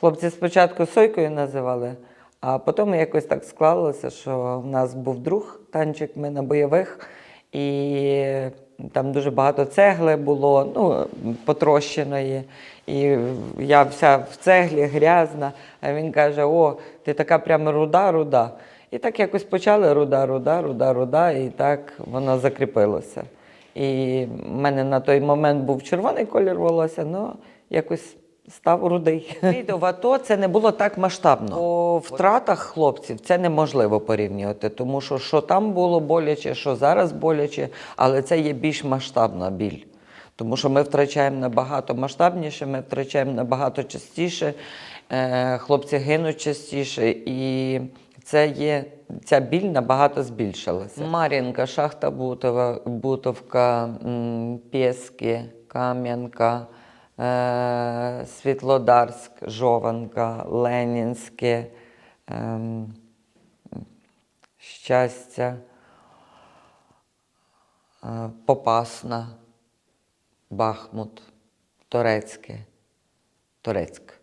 Хлопці спочатку сойкою називали, а потім якось так склалося, що в нас був друг танчик, ми на бойових, і там дуже багато цегли було, ну, потрощеної. І я вся в цеглі грязна, а він каже: О, ти така прямо руда, руда. І так якось почали руда, руда, руда, руда, і так воно закріпилося. І в мене на той момент був червоний колір волосся, але якось став рудий. В АТО це не було так масштабно. По втратах хлопців це неможливо порівнювати, тому що що там було боляче, що зараз боляче, але це є більш масштабна біль. Тому що ми втрачаємо набагато масштабніше, ми втрачаємо набагато частіше, е, хлопці гинуть частіше, і це є, ця біль набагато збільшилася. Мар'їнка, шахта Бутова, Бутовка, Пєски, Кам'янка, Світлодарськ, Жованка, Ленінське, ем, Щастя, е, Попасна. Бахмут, Торецьке, Торецьк,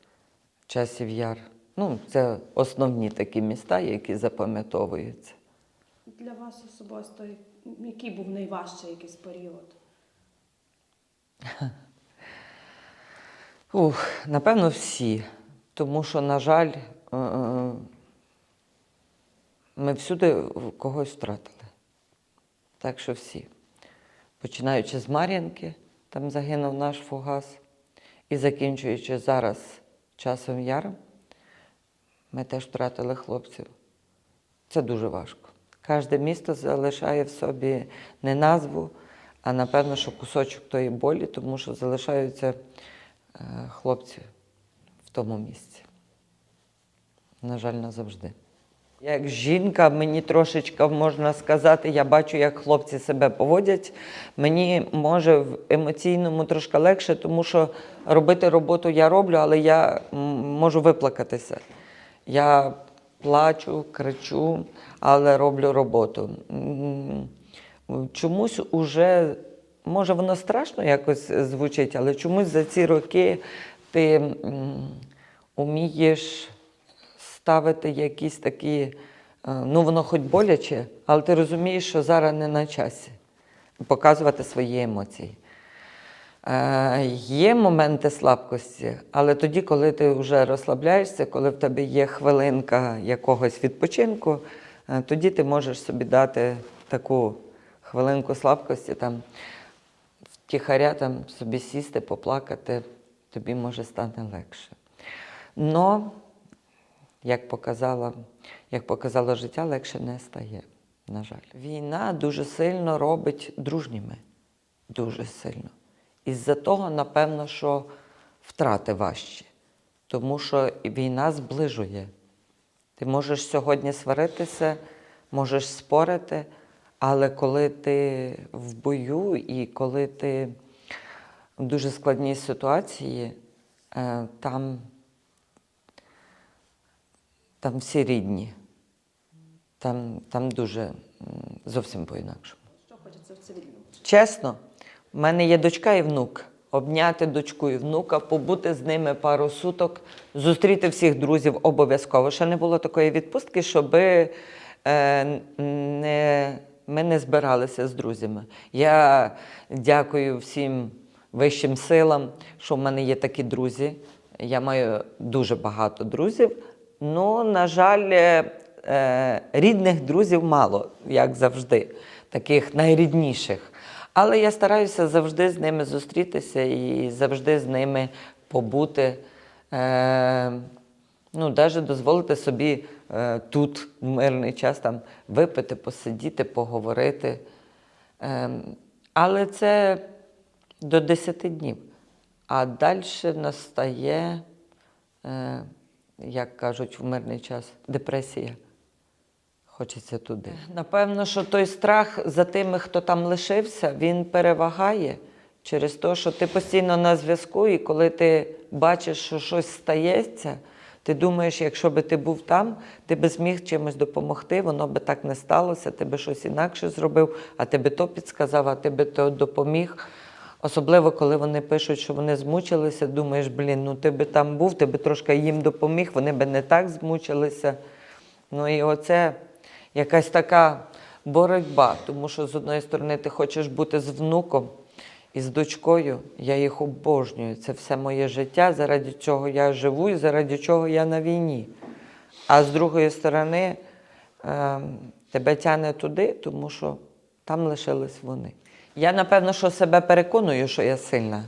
Часів Яр. Ну, це основні такі міста, які запам'ятовуються. Для вас особисто, який був найважчий якийсь період? Ух, напевно, всі. Тому що, на жаль, е, е, ми всюди когось втратили. Так що всі. Починаючи з Мар'їнки, там загинув наш фугас, і закінчуючи зараз часом яром, ми теж втратили хлопців. Це дуже важко. Кожне місто залишає в собі не назву, а напевно, що кусочок тої болі, тому що залишаються е, хлопці в тому місці. На жаль, назавжди. Як жінка, мені трошечки можна сказати, я бачу, як хлопці себе поводять. Мені може в емоційному трошки легше, тому що робити роботу я роблю, але я можу виплакатися. Я плачу, кричу, але роблю роботу. Чомусь уже, може, воно страшно якось звучить, але чомусь за ці роки ти умієш ставити якісь такі, е, ну воно хоч боляче, але ти розумієш, що зараз не на часі показувати свої емоції. Е, є моменти слабкості, але тоді, коли ти вже розслабляєшся, коли в тебе є хвилинка якогось відпочинку, е, тоді ти можеш собі дати таку хвилинку слабкості, там, втіхаря там, собі сісти, поплакати, тобі може стати легше. Но, як показало, як показало життя, легше не стає, на жаль. Війна дуже сильно робить дружніми. Дуже сильно. Із-за того, напевно, що втрати важчі. Тому що війна зближує. Ти можеш сьогодні сваритися, можеш спорити, але коли ти в бою і коли ти в дуже складній ситуації, е, там, там всі рідні. Там, там дуже зовсім по-інакшому. Що хочеться в цивільному? Чесно, в мене є дочка і внук. Обняти дочку і внука, побути з ними пару суток, зустріти всіх друзів обов'язково. Ще не було такої відпустки, щоб е, не, ми не збиралися з друзями. Я дякую всім вищим силам, що в мене є такі друзі. Я маю дуже багато друзів. Ну, на жаль, е, е, рідних друзів мало, як завжди, таких найрідніших. Але я стараюся завжди з ними зустрітися і завжди з ними побути. Е, ну, навіть дозволити собі тут в мирний час там випити, посидіти, поговорити. Е, але це до 10 днів. А далі настає, е, як кажуть в мирний час, депресія. Хочеться туди. Напевно, що той страх за тими, хто там лишився, він перевагає через те, що ти постійно на зв'язку, і коли ти бачиш, що щось стається, ти думаєш, якщо би ти був там, ти би зміг чимось допомогти, воно би так не сталося, ти би щось інакше зробив, а ти би то підсказав, а ти би то допоміг. Особливо, коли вони пишуть, що вони змучилися, думаєш, блін, ну ти би там був, ти би трошки їм допоміг, вони би не так змучилися. Ну і оце якась така боротьба, тому що з одної сторони ти хочеш бути з внуком і з дочкою. Я їх обожнюю. Це все моє життя, заради чого я живу і заради чого я на війні. А з другої сторони, е, тебе тягне туди, тому що там лишились вони. Я, напевно, що себе переконую, що я сильна.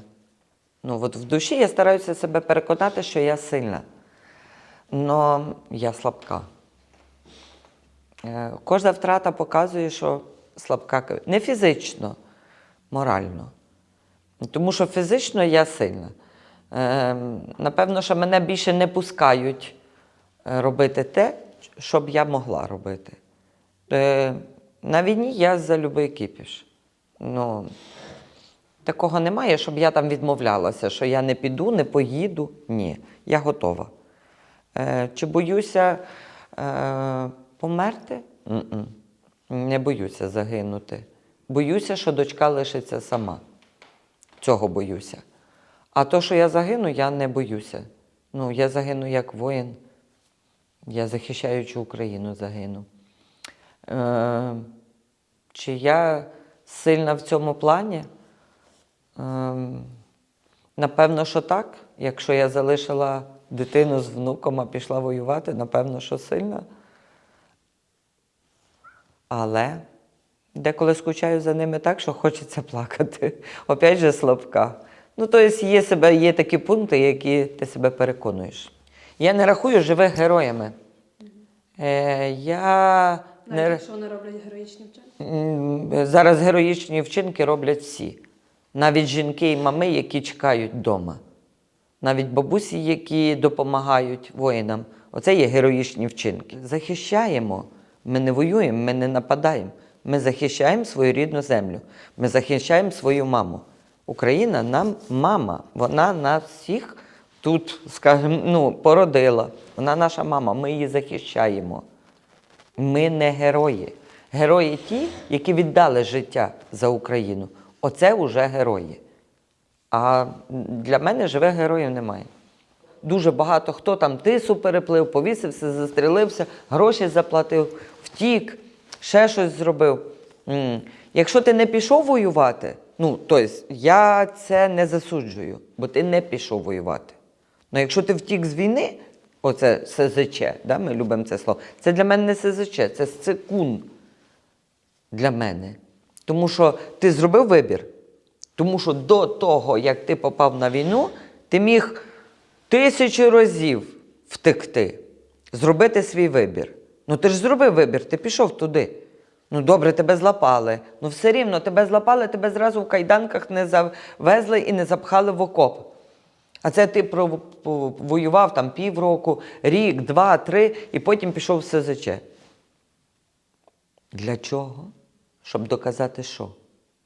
Ну, от в душі я стараюся себе переконати, що я сильна. Но я слабка. Е, Кожна втрата показує, що слабка не фізично, морально. Тому що фізично я сильна. Е, Напевно, що мене більше не пускають е, робити те, що б я могла робити. Е, На війні я за любий кипіш. Ну, такого немає, щоб я там відмовлялася, що я не піду, не поїду. Ні, я готова. Чи боюся померти? М-м. Не боюся загинути. Боюся, що дочка лишиться сама. Цього боюся. А то, що я загину, я не боюся. Ну, я загину як воїн. Я захищаючи Україну загину. Е, чи я сильна в цьому плані? Ем, Напевно, що так. Якщо я залишила дитину з внуком, а пішла воювати, напевно, що сильна. Але деколи скучаю за ними так, що хочеться плакати. Опять же, слабка. Ну, тобто є, себе, є такі пункти, які ти себе переконуєш. Я не рахую живих героями. Е, я не... Навіть ра- якщо вони роблять героїчні вчинки. Зараз героїчні вчинки роблять всі. Навіть жінки і мами, які чекають вдома. Навіть бабусі, які допомагають воїнам. Оце є героїчні вчинки. Захищаємо. Ми не воюємо, ми не нападаємо. Ми захищаємо свою рідну землю. Ми захищаємо свою маму. Україна нам мама. Вона нас всіх тут, скажімо, ну, породила. Вона наша мама. Ми її захищаємо. Ми не герої. Герої ті, які віддали життя за Україну. Оце вже герої. А для мене живих героїв немає. Дуже багато хто там тису переплив, повісився, застрілився, гроші заплатив, втік, ще щось зробив. Якщо ти не пішов воювати, ну, тобто я це не засуджую, бо ти не пішов воювати. Ну, якщо ти втік з війни, оце СЗЧ, да, ми любимо це слово, це для мене не СЗЧ, це секунд для мене. Тому що ти зробив вибір. Тому що до того, як ти попав на війну, ти міг тисячу разів втекти, зробити свій вибір. Ну ти ж зробив вибір, ти пішов туди. Ну добре, тебе злапали. Ну все рівно тебе злапали, тебе зразу в кайданках не завезли і не запхали в окоп. А це ти воював там півроку, рік, два, три, і потім пішов в СЗЧ. Для чого? Щоб доказати, що?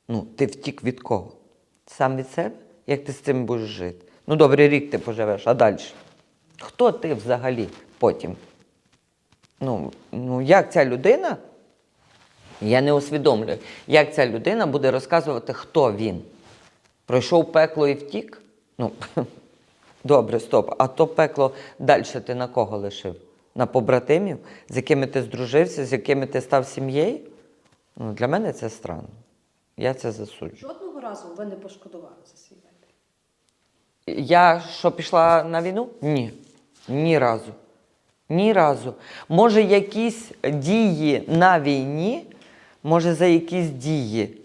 Ну, ти втік від кого? Сам від себе? Як ти з цим будеш жити? Ну, добре, рік ти поживеш, а далі? Хто ти взагалі потім? Ну, ну як ця людина? Я не усвідомлюю, як ця людина буде розказувати, хто він. Пройшов пекло і втік? Ну, добре, стоп. А то пекло далі ти на кого лишив? На побратимів, з якими ти здружився, з якими ти став сім'єю? Ну, для мене це странно. Я це засуджую. Жодного разу ви не пошкодували за свій вибір. Я що пішла на війну? Ні. Ні разу. Ні разу. Може, якісь дії на війні, може, за якісь дії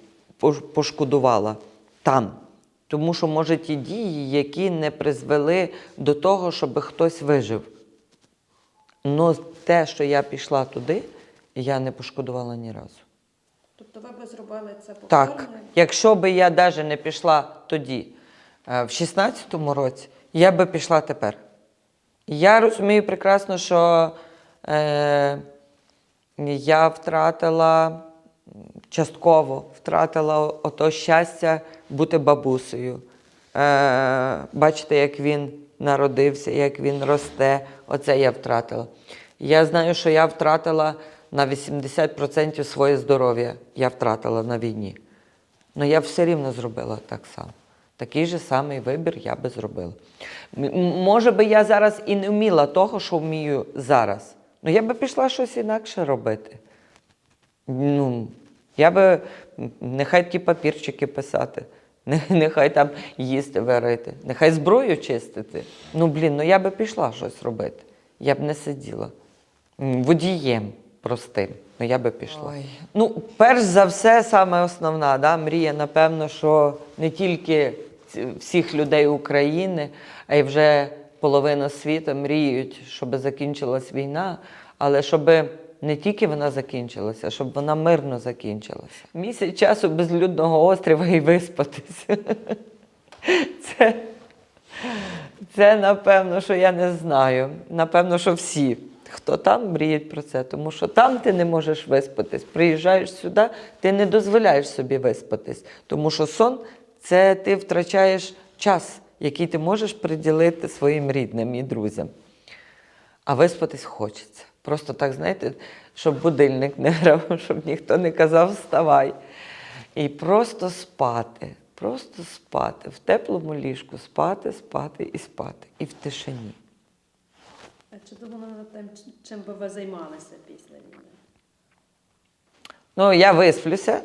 пошкодувала там. Тому що, може, ті дії, які не призвели до того, щоб хтось вижив. Ну, те, що я пішла туди, я не пошкодувала ні разу. Тобто ви би зробили це повторно? Так, якщо би я навіть не пішла тоді, е, в 16-му році, я би пішла тепер. Я розумію прекрасно, що е, я втратила частково втратила ото щастя бути бабусею. Е, бачите, як він народився, як він росте. Оце я втратила. Я знаю, що я втратила на 80% своє здоров'я. Я втратила на війні. Ну я все рівно зробила так само. Такий же самий вибір я би зробила. Може би я зараз і не вміла того, що вмію зараз. Ну я би пішла щось інакше робити. Ну, я би нехай ті папірчики писати, нехай там їсти варити, нехай зброю чистити. Ну, блін, ну я би пішла щось робити. Я б не сиділа. Водієм простим. Ну, я би пішла. Ну, перш за все, саме основна да, мрія, напевно, що не тільки всіх людей України, а й вже половина світу мріють, щоб закінчилась війна, але щоб не тільки вона закінчилася, щоб вона мирно закінчилася. Місяць часу безлюдного острова і виспатися. Це, це напевно, що я не знаю. Напевно, що всі, хто там мріють про це, тому що там ти не можеш виспатись. Приїжджаєш сюди, ти не дозволяєш собі виспатись, тому що сон це ти втрачаєш час, який ти можеш приділити своїм рідним і друзям. А виспатись хочеться. Просто так, знаєте, щоб будильник не грав, щоб ніхто не казав вставай. І просто спати, просто спати, в теплому ліжку спати, спати і спати. І в тишині. Чи думали над тим, чим би ви займалися після війни? Ну, я висплюся,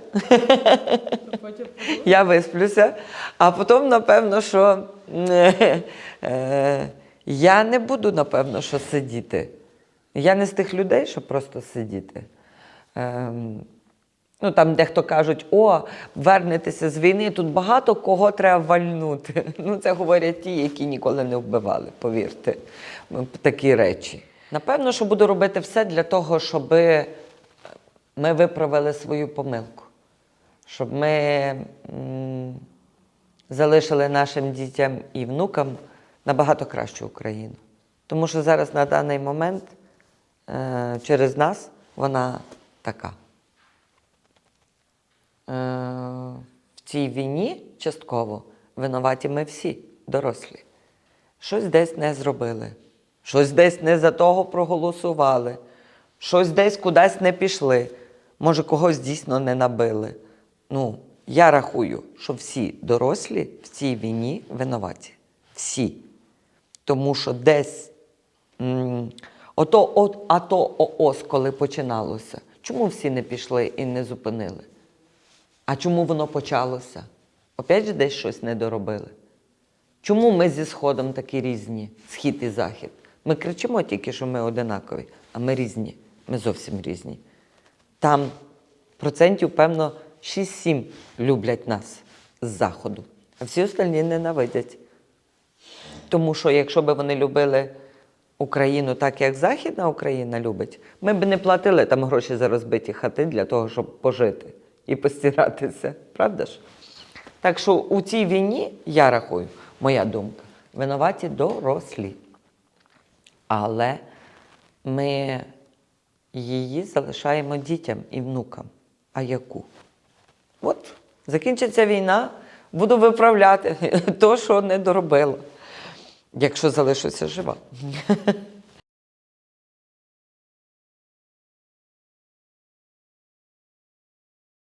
я висплюся, а потім, напевно, що е, е, я не буду, напевно, що сидіти. Я не з тих людей, щоб просто сидіти. Ну, там дехто кажуть, о, вернетеся з війни, тут багато кого треба вальнути. Ну, це говорять ті, які ніколи не вбивали, повірте, такі речі. Напевно, що буду робити все для того, щоб ми виправили свою помилку. Щоб ми залишили нашим дітям і внукам набагато кращу Україну. Тому що зараз на даний момент е, через нас вона така. Е, в цій війні частково винуваті ми всі, дорослі. Щось десь не зробили, щось десь не за того проголосували, щось десь кудись не пішли, може, когось дійсно не набили. Ну, я рахую, що всі дорослі в цій війні винуваті. Всі. Тому що десь м, ото, от, а то ООС, коли починалося, чому всі не пішли і не зупинили? А чому воно почалося? Опять же десь щось не доробили. Чому ми зі Сходом такі різні, схід і захід? Ми кричимо тільки, що ми одинакові, а ми різні. Ми зовсім різні. Там процентів, певно, 6-7 люблять нас з заходу, а всі остальні ненавидять. Тому що якщо б вони любили Україну так, як Західна Україна любить, ми б не платили там гроші за розбиті хати для того, щоб пожити і постиратися. Правда ж? Так що у цій війні, я рахую, моя думка, винуваті дорослі. Але ми її залишаємо дітям і внукам. А яку? От, закінчиться війна, буду виправляти то, що не доробила, якщо залишуся жива.